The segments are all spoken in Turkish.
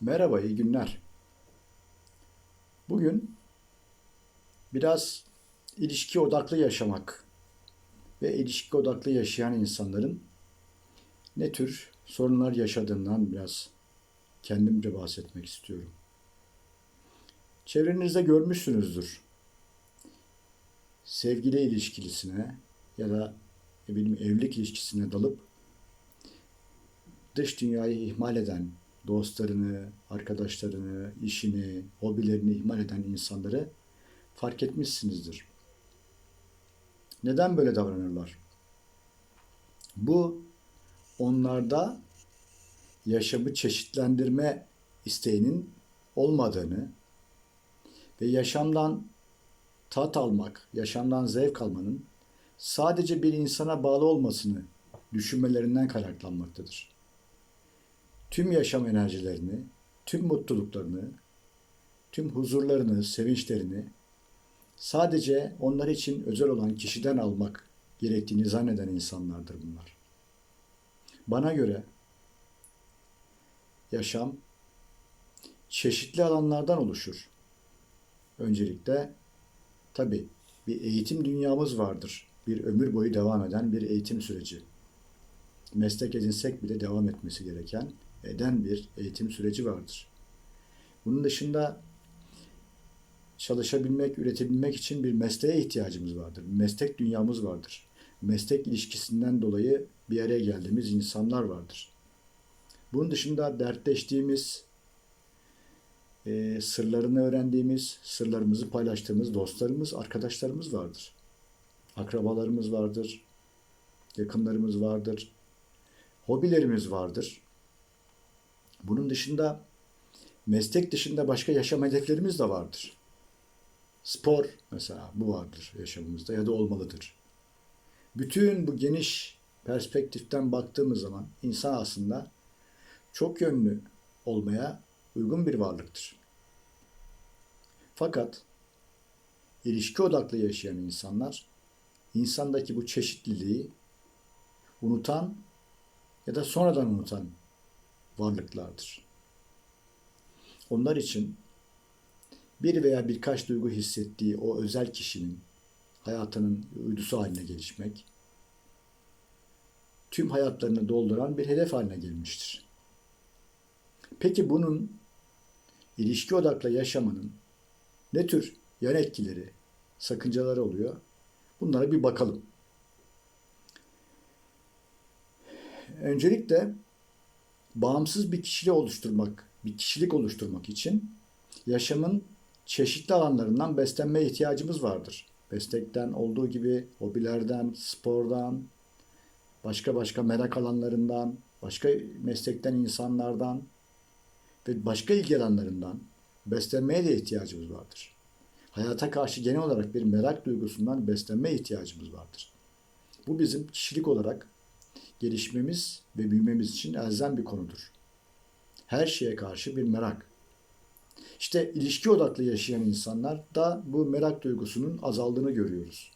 Merhaba, iyi günler. Bugün biraz ilişki odaklı yaşamak ve ilişki odaklı yaşayan insanların ne tür sorunlar yaşadığından biraz kendimce bahsetmek istiyorum. Çevrenizde görmüşsünüzdür. Sevgili ilişkilisine ya da ne bileyim evlilik ilişkisine dalıp dış dünyayı ihmal eden, dostlarını, arkadaşlarını, işini, hobilerini ihmal eden insanları fark etmişsinizdir. Neden böyle davranırlar? Bu onlarda yaşamı çeşitlendirme isteğinin olmadığını ve yaşamdan tat almak, yaşamdan zevk almanın sadece bir insana bağlı olmasını düşünmelerinden kaynaklanmaktadır tüm yaşam enerjilerini, tüm mutluluklarını, tüm huzurlarını, sevinçlerini sadece onlar için özel olan kişiden almak gerektiğini zanneden insanlardır bunlar. Bana göre yaşam çeşitli alanlardan oluşur. Öncelikle tabi bir eğitim dünyamız vardır. Bir ömür boyu devam eden bir eğitim süreci. Meslek edinsek bile devam etmesi gereken eden bir eğitim süreci vardır. Bunun dışında çalışabilmek, üretebilmek için bir mesleğe ihtiyacımız vardır. Meslek dünyamız vardır. Meslek ilişkisinden dolayı bir araya geldiğimiz insanlar vardır. Bunun dışında dertleştiğimiz, e, sırlarını öğrendiğimiz, sırlarımızı paylaştığımız dostlarımız, arkadaşlarımız vardır. Akrabalarımız vardır, yakınlarımız vardır, hobilerimiz vardır. Bunun dışında meslek dışında başka yaşam hedeflerimiz de vardır. Spor mesela bu vardır yaşamımızda ya da olmalıdır. Bütün bu geniş perspektiften baktığımız zaman insan aslında çok yönlü olmaya uygun bir varlıktır. Fakat ilişki odaklı yaşayan insanlar insandaki bu çeşitliliği unutan ya da sonradan unutan varlıklardır. Onlar için bir veya birkaç duygu hissettiği o özel kişinin hayatının uydusu haline gelişmek, tüm hayatlarını dolduran bir hedef haline gelmiştir. Peki bunun ilişki odaklı yaşamanın ne tür yan etkileri, sakıncaları oluyor? Bunlara bir bakalım. Öncelikle bağımsız bir kişiliği oluşturmak, bir kişilik oluşturmak için yaşamın çeşitli alanlarından beslenmeye ihtiyacımız vardır. Meslekten olduğu gibi hobilerden, spordan, başka başka merak alanlarından, başka meslekten insanlardan ve başka ilgi alanlarından beslenmeye de ihtiyacımız vardır. Hayata karşı genel olarak bir merak duygusundan beslenmeye ihtiyacımız vardır. Bu bizim kişilik olarak gelişmemiz ve büyümemiz için elzem bir konudur. Her şeye karşı bir merak. İşte ilişki odaklı yaşayan insanlar da bu merak duygusunun azaldığını görüyoruz.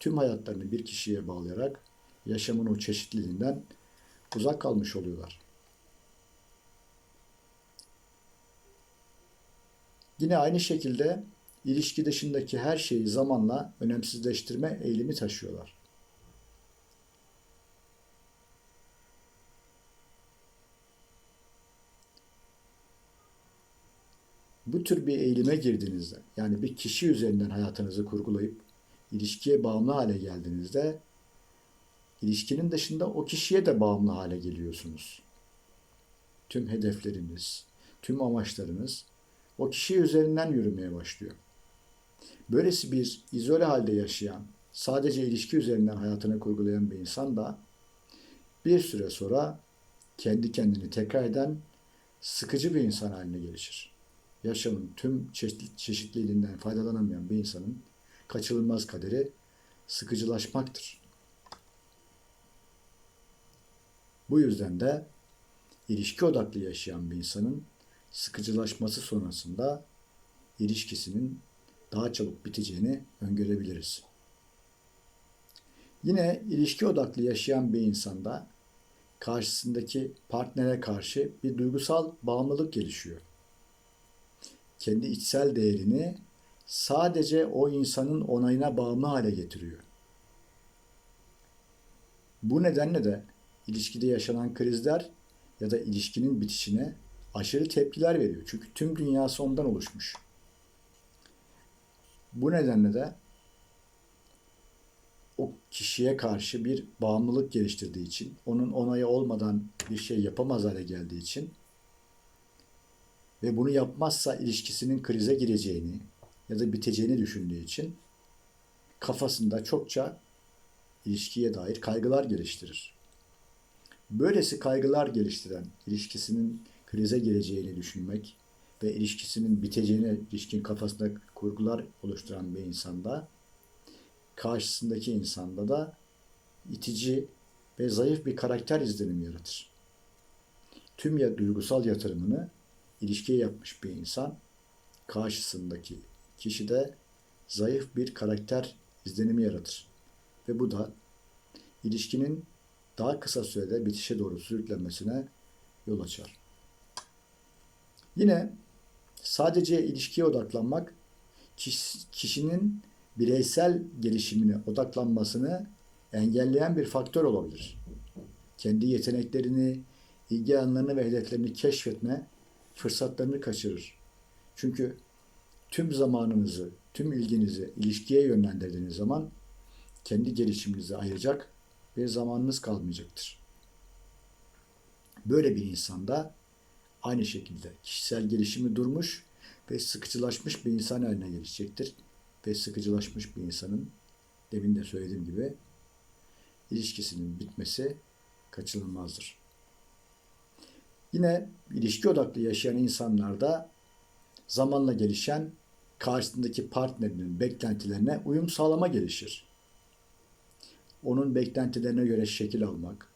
Tüm hayatlarını bir kişiye bağlayarak yaşamın o çeşitliliğinden uzak kalmış oluyorlar. Yine aynı şekilde ilişki dışındaki her şeyi zamanla önemsizleştirme eğilimi taşıyorlar. Bu tür bir eğilime girdiğinizde yani bir kişi üzerinden hayatınızı kurgulayıp ilişkiye bağımlı hale geldiğinizde ilişkinin dışında o kişiye de bağımlı hale geliyorsunuz. Tüm hedefleriniz, tüm amaçlarınız o kişi üzerinden yürümeye başlıyor. Böylesi bir izole halde yaşayan, sadece ilişki üzerinden hayatını kurgulayan bir insan da bir süre sonra kendi kendini tekrar eden sıkıcı bir insan haline gelişir yaşamın tüm çeşitliliğinden faydalanamayan bir insanın kaçınılmaz kaderi sıkıcılaşmaktır. Bu yüzden de ilişki odaklı yaşayan bir insanın sıkıcılaşması sonrasında ilişkisinin daha çabuk biteceğini öngörebiliriz. Yine ilişki odaklı yaşayan bir insanda karşısındaki partnere karşı bir duygusal bağımlılık gelişiyor. Kendi içsel değerini sadece o insanın onayına bağımlı hale getiriyor. Bu nedenle de ilişkide yaşanan krizler ya da ilişkinin bitişine aşırı tepkiler veriyor. Çünkü tüm dünyası ondan oluşmuş. Bu nedenle de o kişiye karşı bir bağımlılık geliştirdiği için, onun onayı olmadan bir şey yapamaz hale geldiği için ve bunu yapmazsa ilişkisinin krize gireceğini ya da biteceğini düşündüğü için kafasında çokça ilişkiye dair kaygılar geliştirir. Böylesi kaygılar geliştiren, ilişkisinin krize gireceğini düşünmek ve ilişkisinin biteceğine ilişkin kafasında kurgular oluşturan bir insanda karşısındaki insanda da itici ve zayıf bir karakter izlenimi yaratır. Tüm ya duygusal yatırımını ilişkiye yapmış bir insan karşısındaki kişide zayıf bir karakter izlenimi yaratır. Ve bu da ilişkinin daha kısa sürede bitişe doğru sürüklenmesine yol açar. Yine sadece ilişkiye odaklanmak kişinin bireysel gelişimine odaklanmasını engelleyen bir faktör olabilir. Kendi yeteneklerini, ilgi alanlarını ve hedeflerini keşfetme fırsatlarını kaçırır. Çünkü tüm zamanınızı, tüm ilginizi ilişkiye yönlendirdiğiniz zaman kendi gelişiminize ayıracak bir zamanınız kalmayacaktır. Böyle bir insanda aynı şekilde kişisel gelişimi durmuş ve sıkıcılaşmış bir insan haline gelişecektir. Ve sıkıcılaşmış bir insanın demin de söylediğim gibi ilişkisinin bitmesi kaçınılmazdır. Yine ilişki odaklı yaşayan insanlarda zamanla gelişen karşısındaki partnerinin beklentilerine uyum sağlama gelişir. Onun beklentilerine göre şekil almak,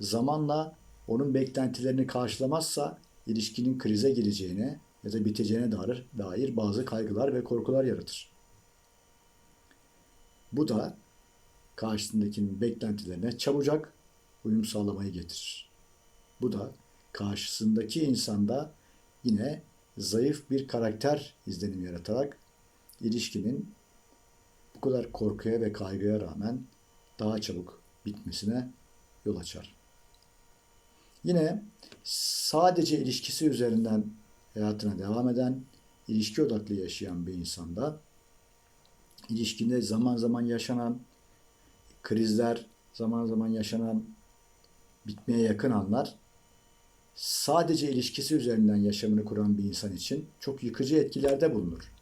zamanla onun beklentilerini karşılamazsa ilişkinin krize gireceğine ya da biteceğine dair, dair bazı kaygılar ve korkular yaratır. Bu da karşısındakinin beklentilerine çabucak uyum sağlamayı getirir. Bu da karşısındaki insanda yine zayıf bir karakter izlenimi yaratarak ilişkinin bu kadar korkuya ve kaygıya rağmen daha çabuk bitmesine yol açar. Yine sadece ilişkisi üzerinden hayatına devam eden, ilişki odaklı yaşayan bir insanda ilişkinde zaman zaman yaşanan krizler, zaman zaman yaşanan bitmeye yakın anlar sadece ilişkisi üzerinden yaşamını kuran bir insan için çok yıkıcı etkilerde bulunur.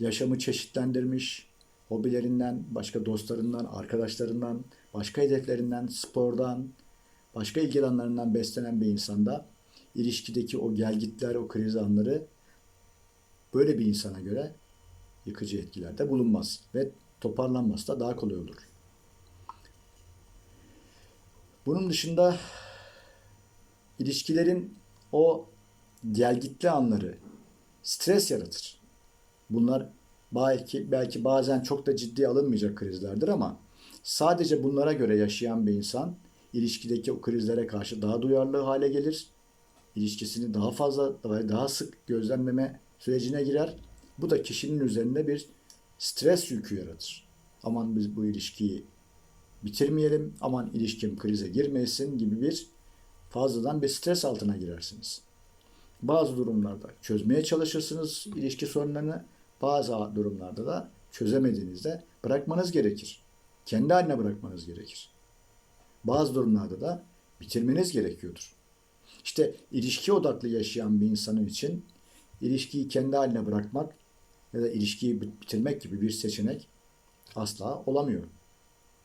Yaşamı çeşitlendirmiş, hobilerinden, başka dostlarından, arkadaşlarından, başka hedeflerinden, spordan, başka ilgi alanlarından beslenen bir insanda ilişkideki o gelgitler, o kriz anları böyle bir insana göre yıkıcı etkilerde bulunmaz ve toparlanması da daha kolay olur. Bunun dışında ilişkilerin o gelgitli anları stres yaratır. Bunlar belki belki bazen çok da ciddi alınmayacak krizlerdir ama sadece bunlara göre yaşayan bir insan ilişkideki o krizlere karşı daha duyarlı hale gelir. İlişkisini daha fazla ve daha sık gözlemleme sürecine girer. Bu da kişinin üzerinde bir stres yükü yaratır. Aman biz bu ilişkiyi bitirmeyelim, aman ilişkim krize girmesin gibi bir fazladan bir stres altına girersiniz. Bazı durumlarda çözmeye çalışırsınız ilişki sorunlarını, bazı durumlarda da çözemediğinizde bırakmanız gerekir. Kendi haline bırakmanız gerekir. Bazı durumlarda da bitirmeniz gerekiyordur. İşte ilişki odaklı yaşayan bir insanın için ilişkiyi kendi haline bırakmak ya da ilişkiyi bitirmek gibi bir seçenek asla olamıyor.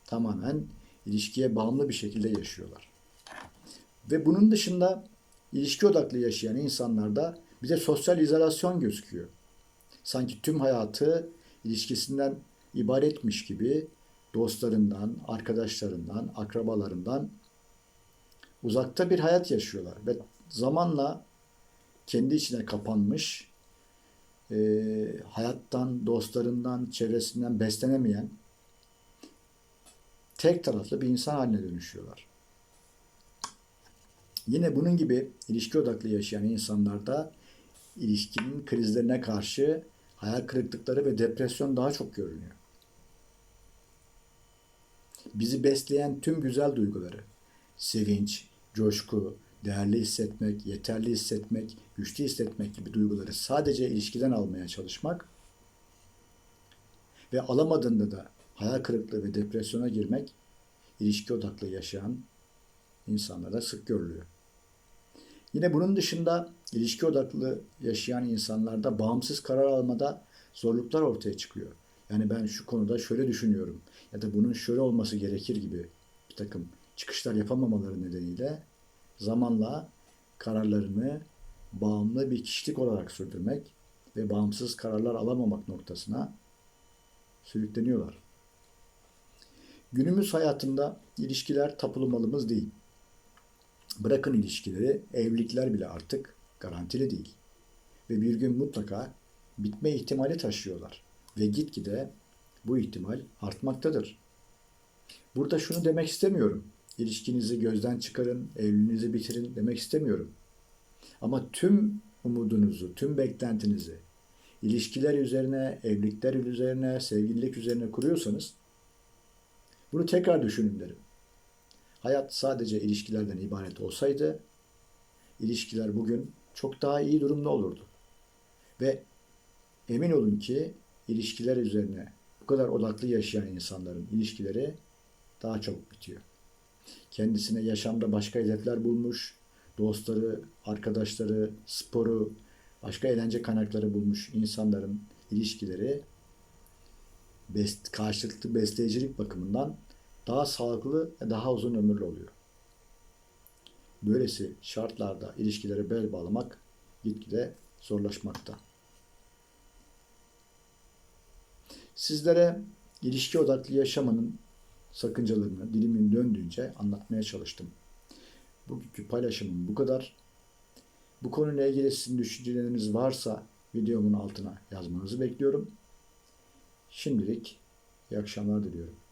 Tamamen ilişkiye bağımlı bir şekilde yaşıyorlar. Ve bunun dışında ilişki odaklı yaşayan insanlarda bir de sosyal izolasyon gözüküyor. Sanki tüm hayatı ilişkisinden ibaretmiş gibi dostlarından, arkadaşlarından, akrabalarından uzakta bir hayat yaşıyorlar ve zamanla kendi içine kapanmış, e, hayattan, dostlarından, çevresinden beslenemeyen tek taraflı bir insan haline dönüşüyorlar. Yine bunun gibi ilişki odaklı yaşayan insanlarda ilişkinin krizlerine karşı hayal kırıklıkları ve depresyon daha çok görünüyor. Bizi besleyen tüm güzel duyguları, sevinç, coşku, değerli hissetmek, yeterli hissetmek, güçlü hissetmek gibi duyguları sadece ilişkiden almaya çalışmak ve alamadığında da hayal kırıklığı ve depresyona girmek ilişki odaklı yaşayan insanlara sık görülüyor. Yine bunun dışında ilişki odaklı yaşayan insanlarda bağımsız karar almada zorluklar ortaya çıkıyor. Yani ben şu konuda şöyle düşünüyorum ya da bunun şöyle olması gerekir gibi bir takım çıkışlar yapamamaları nedeniyle zamanla kararlarını bağımlı bir kişilik olarak sürdürmek ve bağımsız kararlar alamamak noktasına sürükleniyorlar. Günümüz hayatında ilişkiler tapulu malımız değil. Bırakın ilişkileri, evlilikler bile artık garantili değil. Ve bir gün mutlaka bitme ihtimali taşıyorlar. Ve gitgide bu ihtimal artmaktadır. Burada şunu demek istemiyorum. İlişkinizi gözden çıkarın, evliliğinizi bitirin demek istemiyorum. Ama tüm umudunuzu, tüm beklentinizi ilişkiler üzerine, evlilikler üzerine, sevgililik üzerine kuruyorsanız bunu tekrar düşünün derim. Hayat sadece ilişkilerden ibaret olsaydı ilişkiler bugün çok daha iyi durumda olurdu. Ve emin olun ki ilişkiler üzerine bu kadar odaklı yaşayan insanların ilişkileri daha çok bitiyor. Kendisine yaşamda başka hedefler bulmuş, dostları, arkadaşları, sporu, başka eğlence kaynakları bulmuş insanların ilişkileri best, karşılıklı besleyicilik bakımından daha sağlıklı ve daha uzun ömürlü oluyor. Böylesi şartlarda ilişkileri bel bağlamak gitgide zorlaşmakta. Sizlere ilişki odaklı yaşamanın sakıncalarını dilimin döndüğünce anlatmaya çalıştım. Bugünkü paylaşımım bu kadar. Bu konuyla ilgili sizin düşünceleriniz varsa videomun altına yazmanızı bekliyorum. Şimdilik iyi akşamlar diliyorum.